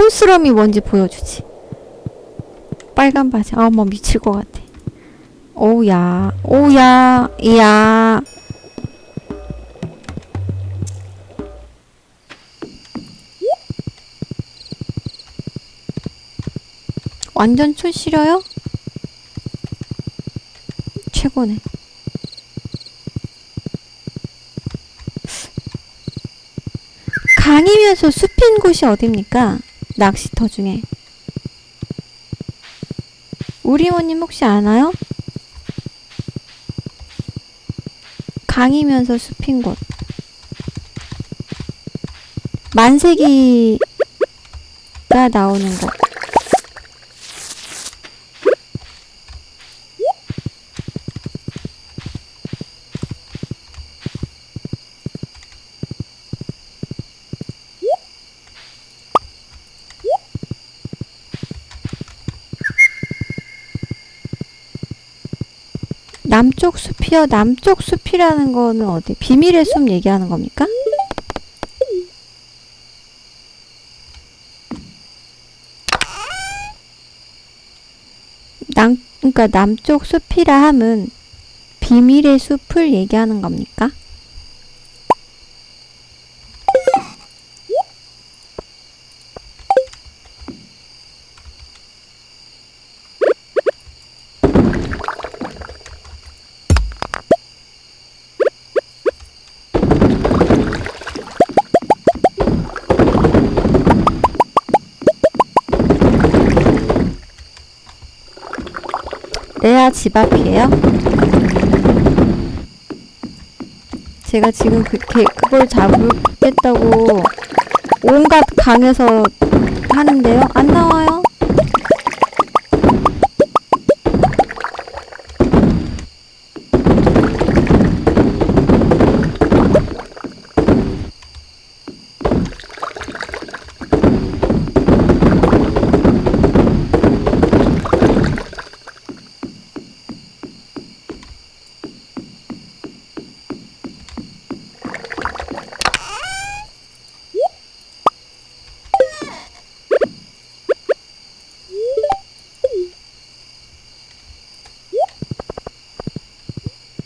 촌스러움이 뭔지 보여주지. 빨간 바지. 아, 뭐 미칠 것 같아. 오야, 오야, 야. 완전 촌 싫어요? 최고네. 강이면서 숲인 곳이 어딥니까? 낚시터 중에. 우리 모님 혹시 아나요? 강이면서 숲인 곳. 만세기가 나오는 곳. 남쪽 숲이요? 남쪽 숲이라는 거는 어디? 비밀의 숲 얘기하는 겁니까? 남, 그러니까 남쪽 숲이라 함은 비밀의 숲을 얘기하는 겁니까? 레아 집 앞이에요? 제가 지금 그, 개, 그걸 잡겠다고 온갖 강에서 하는데요? 안 나와요?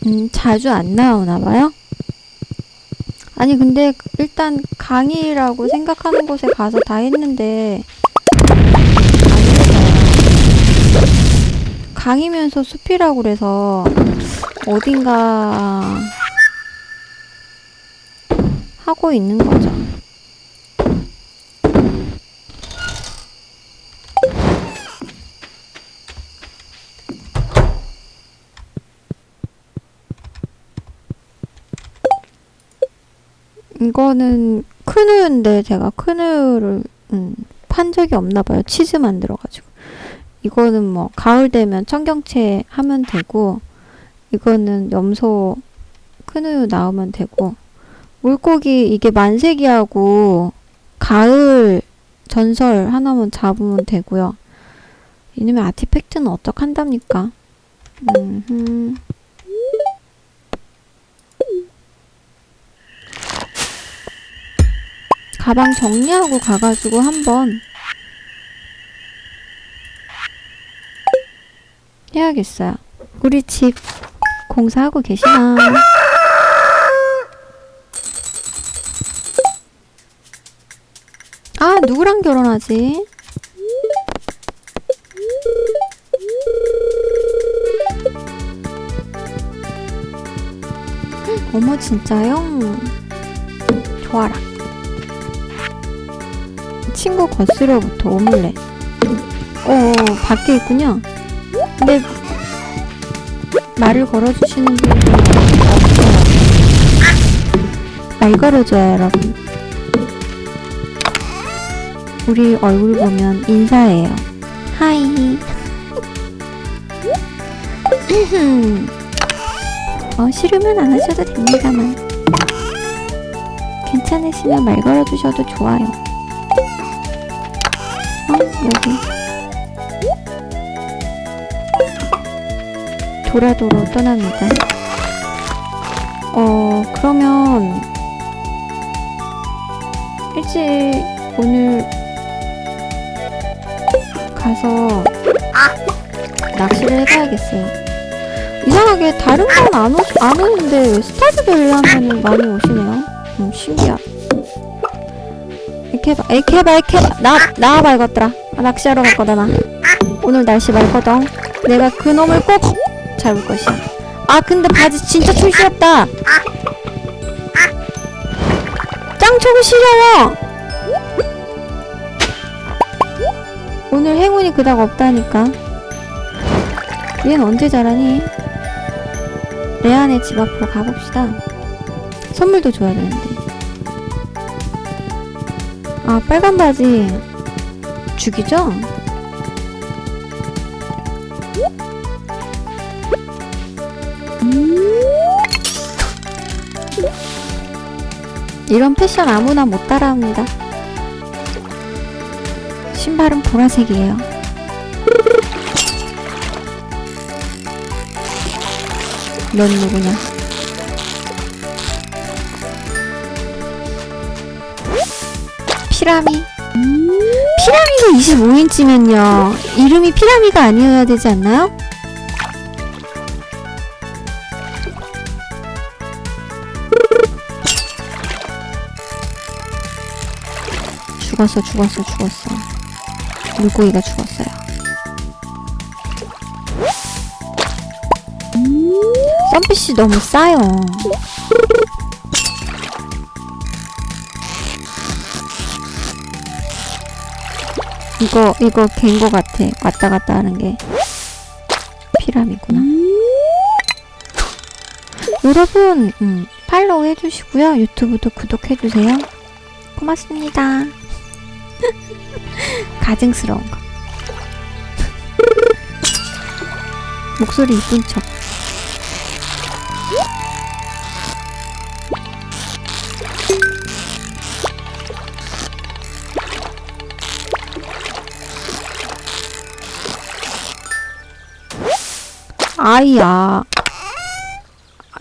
음, 자주 안 나오나 봐요? 아니, 근데 일단 강이라고 생각하는 곳에 가서 다 했는데. 강이면서 숲이라고 그래서 어딘가 하고 있는 거죠. 이거는 크누인데 제가 크누를 음, 판 적이 없나 봐요. 치즈 만들어가지고. 이거는 뭐 가을 되면 청경채 하면 되고 이거는 염소 크누 나오면 되고 물고기 이게 만세기하고 가을 전설 하나만 잡으면 되고요. 이놈의 아티팩트는 어떡한답니까? 음흠. 가방 정리하고 가가지고 한번 해야겠어요. 우리 집 공사하고 계시나? 아, 누구랑 결혼하지? 어머, 진짜요? 좋아라. 친구 거스려부터 오믈렛. 어, 밖에 있군요. 근데 말을 걸어주시는 분이 없어요. 말 걸어줘요, 여러분. 우리 얼굴 보면 인사해요. 하이. 어, 싫으면 안 하셔도 됩니다만. 괜찮으시면 말 걸어주셔도 좋아요. 어, 여기. 도라도로 떠납니다. 어, 그러면 일찍 오늘 가서 낚시를 해봐야겠어요. 이상하게 다른 건 안 안 오는데 왜 스타즈벨 하면은 많이 오시네요. 음, 신기하다. 이렇게 해봐, 이렇게 이렇게. 나, 나와봐, 이것들아. 아, 낚시하러 갈 거다, 나. 오늘 날씨 맑거든. 내가 그 놈을 꼭 잡을 것이야. 아, 근데 바지 진짜 촌스럽다. 짱초고 시려워. 오늘 행운이 그닥 없다니까. 얘는 언제 자라니? 레안의 집 앞으로 가봅시다. 선물도 줘야 되는데. 아, 빨간 바지. 죽이죠? 이런 패션 아무나 못 따라합니다. 신발은 보라색이에요. 넌 누구냐? 피라미. 피라미가 25인치면요. 이름이 피라미가 아니어야 되지 않나요? 죽었어, 죽었어, 죽었어. 물고기가 죽었어요. 썬피쉬 너무 싸요. 이거 이거 갠 거 같아. 왔다 갔다 하는 게 피라미구나. 여러분 음, 팔로우 해주시고요. 유튜브도 구독해주세요. 고맙습니다. 가증스러운 거. 목소리 이쁜 척. 아이야.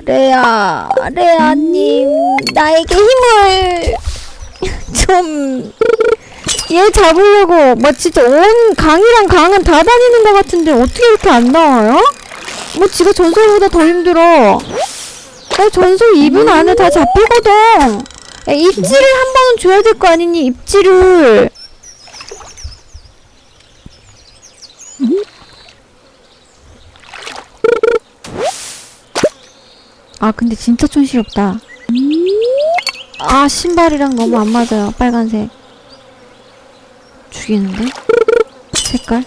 레아, 레아님, 나에게 힘을 좀. 얘 잡으려고 뭐 진짜 온 강이랑 강은 다 다니는 것 같은데 어떻게 이렇게 안 나와요? 뭐 지가 전설보다 더 힘들어. 나 전설 2분 안에 다 잡히거든. 야, 입질을 한 번은 줘야 될 거 아니니 입질을. 아 근데 진짜 촌스럽다. 아 신발이랑 너무 안 맞아요 빨간색. 죽이는데? 색깔?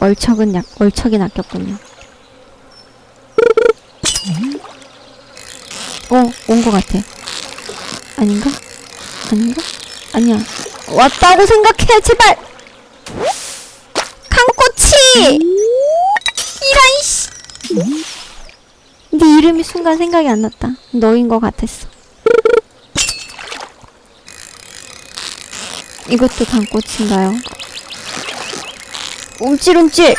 얼척은 약, 얼척이 낚였군요. 어, 온 것 같아. 아닌가? 아닌가? 아니야. 왔다고 생각해, 제발! 강꼬치! 이런 씨! 네 이름이 순간 생각이 안 났다. 너인 것 같았어. 이것도 강꼬치인가요? 움찔움찔!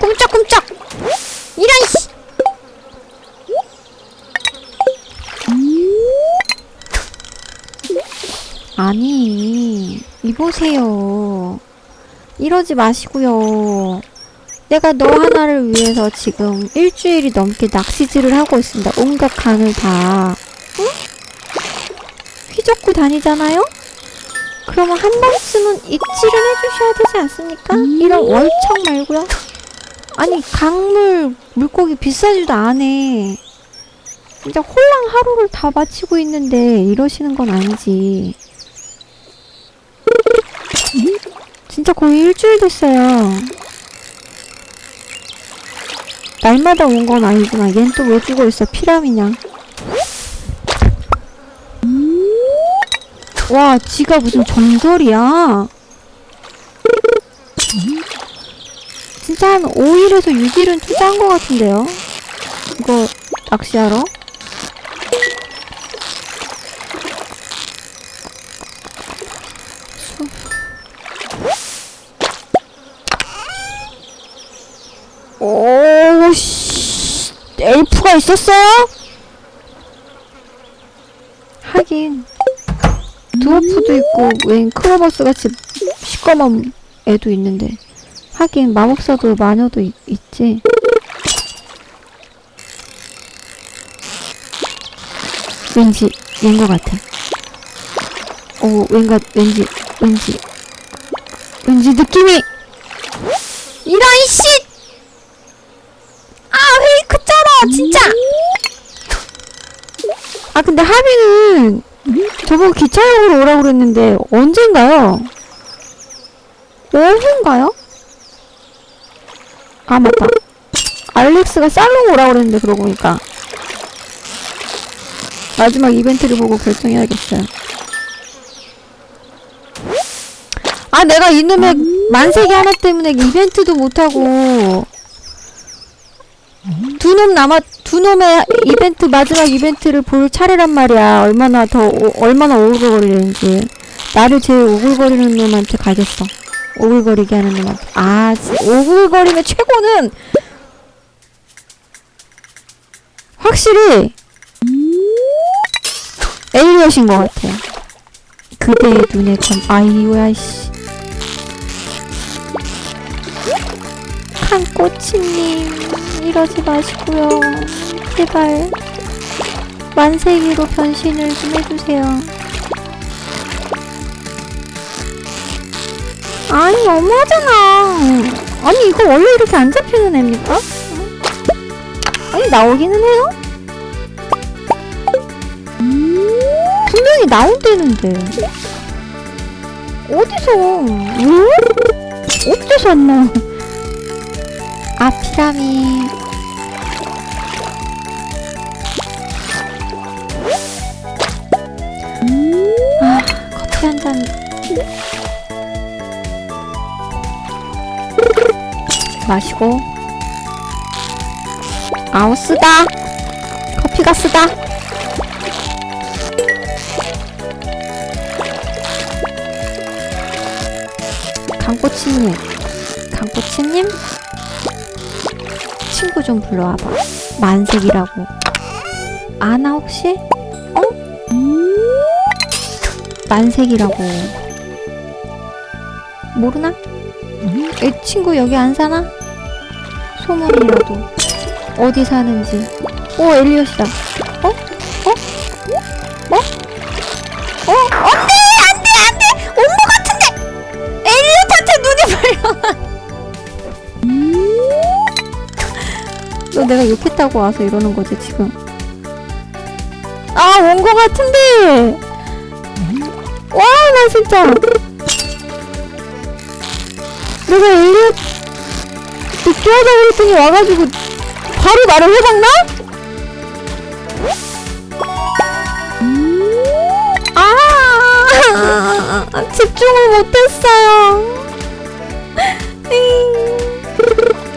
꼼짝꼼짝! 이런 씨! 아니, 이보세요. 이러지 마시고요. 내가 너 하나를 위해서 지금 일주일이 넘게 낚시질을 하고 있습니다. 온갖 간을 다. 응? 휘젓고 다니잖아요? 그러면 한 번쯤은 입질을 해주셔야 되지 않습니까? 이런 월척 말고요. 아니 강물 물고기 비싸지도 않아. 진짜 홀랑 하루를 다 마치고 있는데 이러시는 건 아니지. 진짜 거의 일주일 됐어요. 날마다 온 건 아니지만 얜또 왜 죽어 있어 피라미냐. 와, 지가 무슨 전설이야. 진짜 한 5일에서 6일은 투자한 것 같은데요. 이거 낚시하러? 오씨. 엘프가 있었어요? 하긴. 드워프도 있고 웬 크로버스 같이 시꺼먼 애도 있는데. 하긴 마법사도 마녀도 있, 있지. 왠지 얘인 것 같아. 오 왠가 왠지 왠지. 왠지 느낌이! 이런 씨! 아 페이크 쩔어 진짜! 아 근데 하비는 저보고 기차역으로 오라고 그랬는데 언젠가요? 오후인가요? 아 맞다 알렉스가 살롱 오라고 그랬는데 그러고 보니까 마지막 이벤트를 보고 결정해야겠어요 아 내가 이놈의 만세기 하나 때문에 이벤트도 못하고 두 놈 남았 두 놈의 이벤트 마지막 이벤트를 볼 차례란 말이야. 얼마나 더 오- 얼마나 오글거리는지. 나를 제일 오글거리는 놈한테 가겠어. 오글거리게 하는 놈한테. 아 지- 오글거림의 최고는 확실히 엘리엇인 것 같아요 그대의 눈에 건 아이오야 씨 칸꼬치님 이러지 마시고요 제발 만세기로 변신을 좀 해주세요 아니 너무하잖아 아니 이거 원래 이렇게 안 잡히는 애입니까? 아니 나오기는 해요? 분명히 나온다는데 어디서 응? 어디서 안 나와 아 피라미 아 커피 한잔. 마시고. 아우 쓰다. 커피가 쓰다. 강꼬치님. 강꼬치님 친구 좀 불러와봐 만색이라고 아나 혹시? 어? 만색이라고 모르나? 이 친구 여기 안 사나? 소문이라도 어디 사는지 오 엘리엇이다 내가 욕했다고 와서 이러는 거지 지금. 아 온 거 같은데! 와 나 진짜. 내가 엘리엇 늦게 그랬더니 와가지고 바로 나를 해박나? 아 집중을 못했어요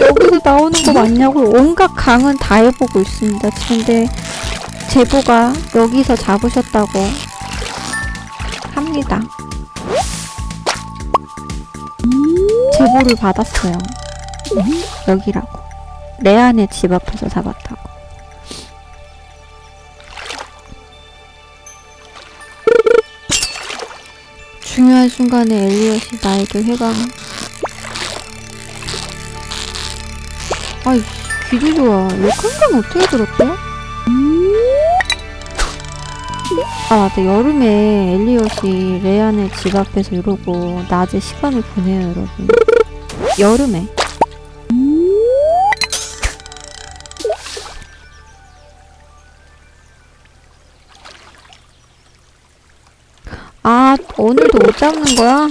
여기서 나오는 거 맞냐고 온갖 강은 다 해보고 있습니다. 근데 제보가 여기서 잡으셨다고 합니다. 제보를 받았어요. 여기라고. 레안의 집 앞에서 잡았다고. 중요한 순간에 엘리엇이 나에게 회강. 아이, 귀도 좋아. 욕한 건 어떻게 들었대? 아, 맞다. 여름에 엘리엇이 레안의 집 앞에서 이러고 낮에 시간을 보내요, 여러분. 여름에. 아, 오늘도 못 잡는 거야?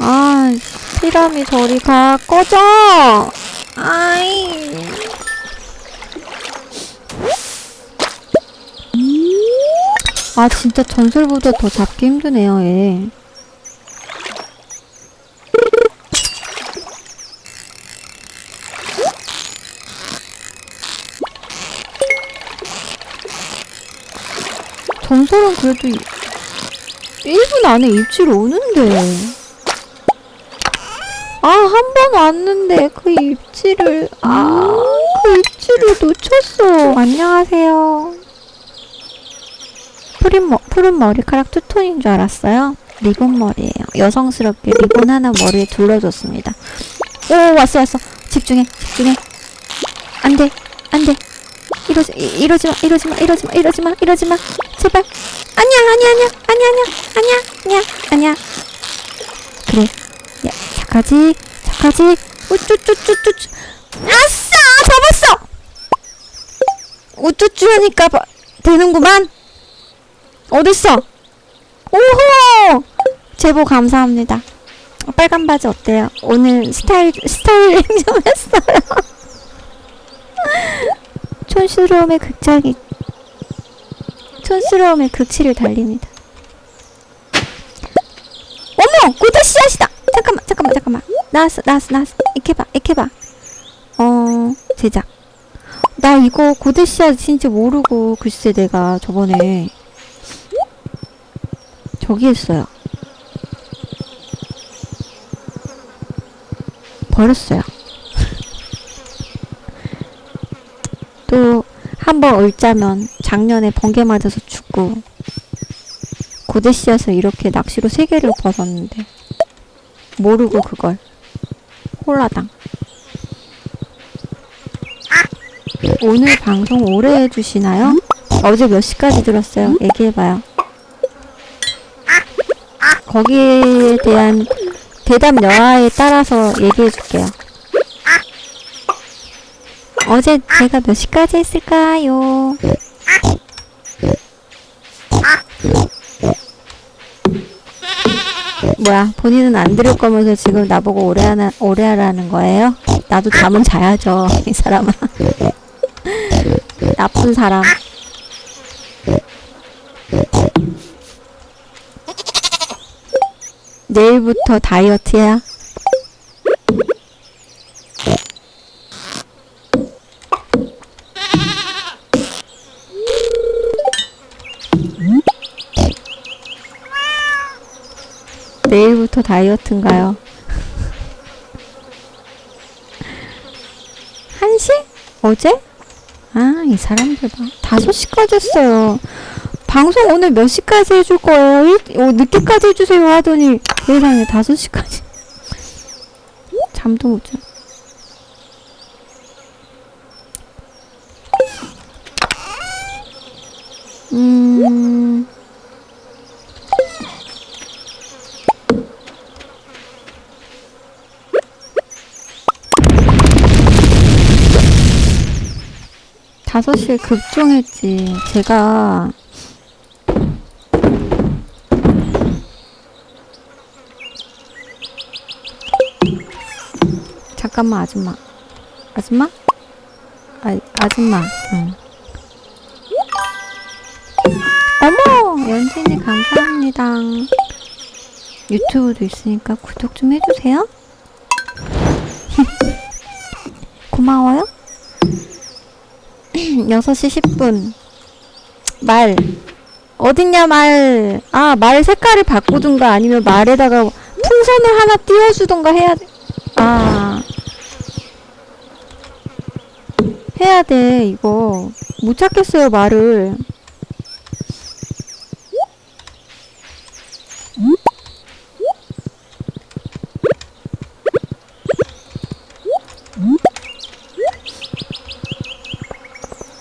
아, 피라미 저리 가. 꺼져! 아이. 아 진짜 전설보다 더 잡기 힘드네요 얘. 전설은 그래도 1분 안에 입질 오는데. 왔는데 그 입질을, 아, 그 입질을 놓쳤어. 안녕하세요. 푸른, 머, 푸른 머리카락 투톤인 줄 알았어요. 리본 머리예요. 여성스럽게 리본 하나 머리에 둘러줬습니다. 오, 왔어, 왔어. 집중해, 집중해. 안 돼, 안 돼. 이러지, 이- 이러지 마, 이러지 마, 이러지 마, 이러지 마, 이러지 마. 제발. 아니야, 아니야, 아니야, 아니야, 아니야, 아니야, 아니야, 아니야. 그래. 야, 착하지, 착하지. 우쭈쭈쭈쭈쭈. 아싸! 잡았어! 우쭈쭈 하니까 봐- 되는구만. 어딨어? 오호! 제보 감사합니다. 빨간 바지 어때요? 오늘 스타일, 스타일링 좀 했어요. 촌스러움의 극장이 촌스러움의 극치를 달립니다. 어머! 고대 씨앗이다! 잠깐만, 잠깐만, 잠깐만. 나왔어, 나왔어, 나왔어. 이렇게 봐, 이렇게 봐. 어, 제작. 나 이거 고대 씨앗 진짜 모르고 글쎄 내가 저번에 저기 했어요. 버렸어요. 또 한번 울자면 작년에 번개 맞아서 죽고 고대 씨앗을 이렇게 낚시로 세 개를 벗었는데 모르고 그걸 홀라당 오늘 방송 오래 해주시나요? 어제 몇 시까지 들었어요? 얘기해봐요. 거기에 대한 대답 여하에 따라서 얘기해줄게요. 어제 제가 몇 시까지 했을까요? 뭐야, 본인은 안 들을 거면서 지금 나보고 오래 하나, 오래 하라는 거예요? 나도 잠은 자야죠, 이 사람아. 나쁜 사람. 내일부터 다이어트야. 내일부터 다이어트인가요? 1시? 어제? 아, 이 사람들 봐. 5시까지 했어요. 방송 오늘 몇 시까지 해줄 거예요? 일, 어, 늦게까지 해주세요 하더니 세상에 5시까지. 잠도 못 자. 6시에 급종했지. 제가 잠깐만 아줌마. 아줌마? 아, 아줌마. 응. 어머! 연진이 감사합니다. 유튜브도 있으니까 구독 좀 해주세요. 고마워요. 6시 10분. 말. 어딨냐, 말. 아, 말 색깔을 바꾸든가 아니면 말에다가 풍선을 하나 띄워주든가 해야 돼. 아. 해야 돼, 이거. 못 찾겠어요, 말을.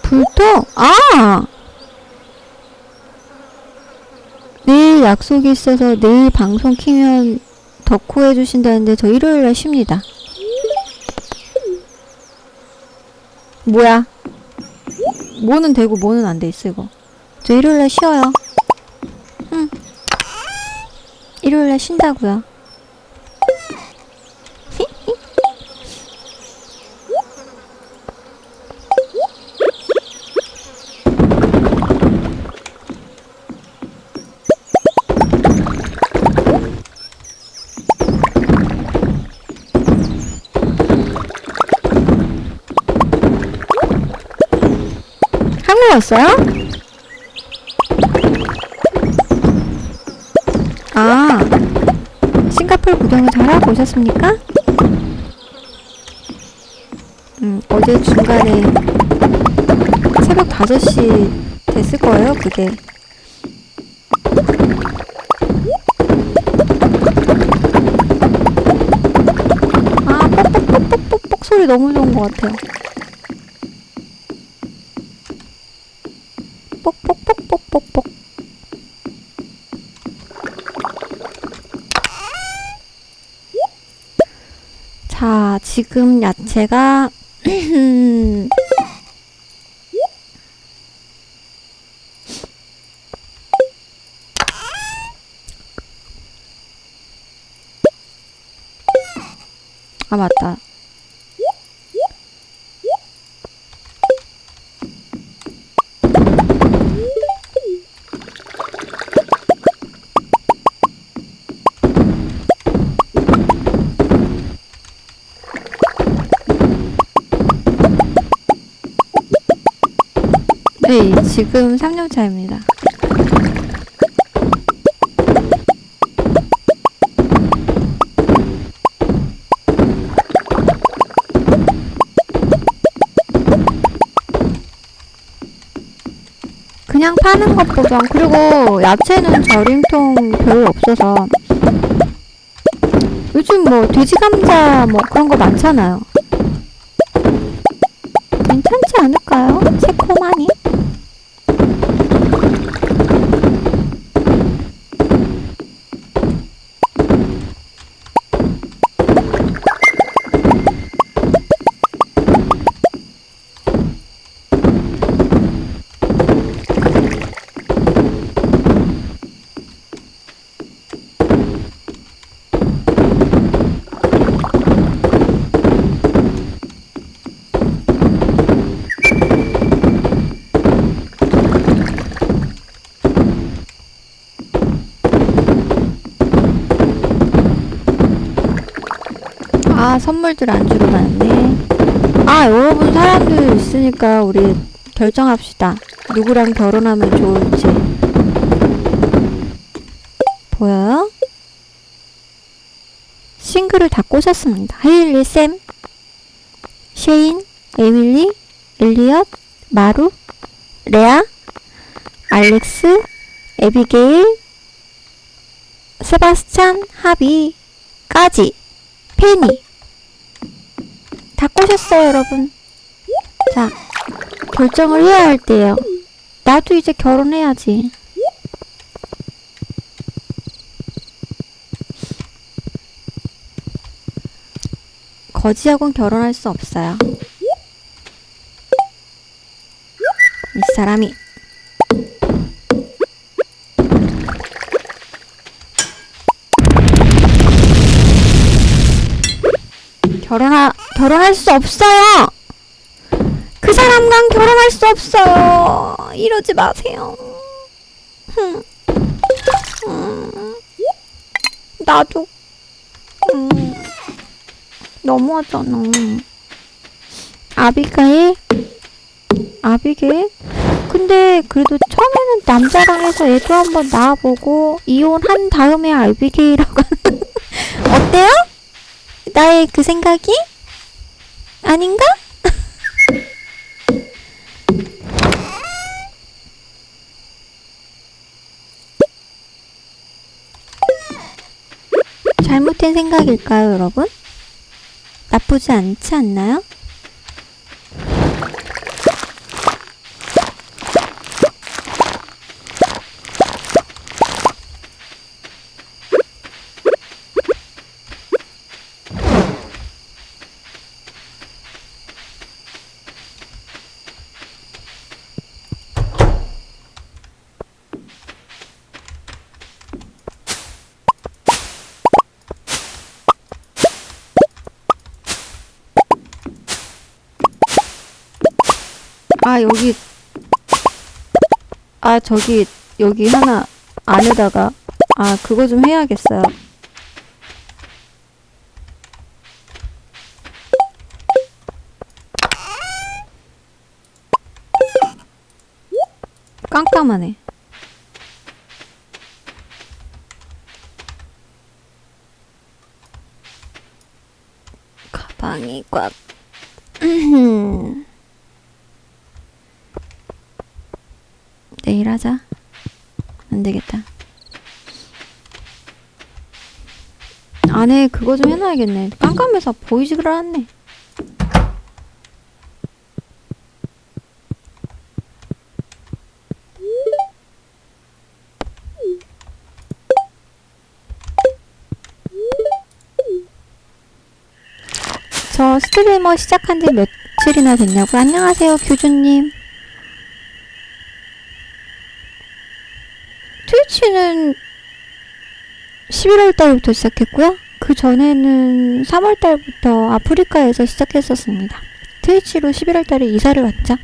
불토? 아! 내일 약속이 있어서 내일 방송 키면 덕후 해주신다는데 저 일요일에 쉽니다. 뭐야? 뭐는 되고 뭐는 안 돼 있어 이거. 저 일요일에 쉬어요. 응. 일요일에 쉰다고요. 왔어요? 아, 싱가폴 구경을 잘하고 오셨습니까? 음, 어제 중간에 새벽 5시 됐을 거예요, 그게. 아, 뽁뽁뽁뽁뽁 소리 너무 좋은 것 같아요. 뽁뽁뽁뽁뽁뽁. 자, 지금 야채가 아, 맞다. 네, 지금 3년 차입니다. 그냥 파는 것보다 그리고 야채는 절임통 별로 없어서 요즘 뭐 돼지 감자 뭐 그런 거 많잖아요. 선물들 안 주러 다녔네. 아, 여러분 사람들 있으니까 우리 결정합시다. 누구랑 결혼하면 좋을지. 보여요? 싱글을 다 꼬셨습니다. 하일리 쌤, 쉐인, 에밀리, 엘리엇, 마루, 레아, 알렉스, 에비게일, 세바스찬, 하비까지. 페니 다 꼬셨어요 여러분. 자 결정을 해야 할 때요. 나도 이제 결혼해야지. 거지하고는 결혼할 수 없어요. 이 사람이. 결혼하, 결혼할 수 없어요! 그 사람과 결혼할 수 없어요! 이러지 마세요. 흠. 음. 나도, 음. 너무하잖아. 아비가일? 아비게일? 근데 그래도 처음에는 남자랑 해서 애도 한번 낳아보고 이혼한 다음에 아비게일이라고 하는 어때요? 나의 그 생각이? 아닌가? 잘못된 생각일까요, 여러분? 나쁘지 않지 않나요? 아, 여기, 아, 저기, 여기 하나 안에다가, 아, 그거 좀 해야겠어요. 깜깜하네. 방이 꽉. 음. 내일 하자. 안 되겠다. 안에 그거 좀 해놔야겠네. 깜깜해서 보이지를 않네. 저 스트리머 시작한 지 며칠이나 됐냐고요? 안녕하세요, 교주님. 트위치는 11월 달부터 시작했고요. 그 전에는 3월 달부터 아프리카에서 시작했었습니다. 트위치로 11월 달에 이사를 왔죠.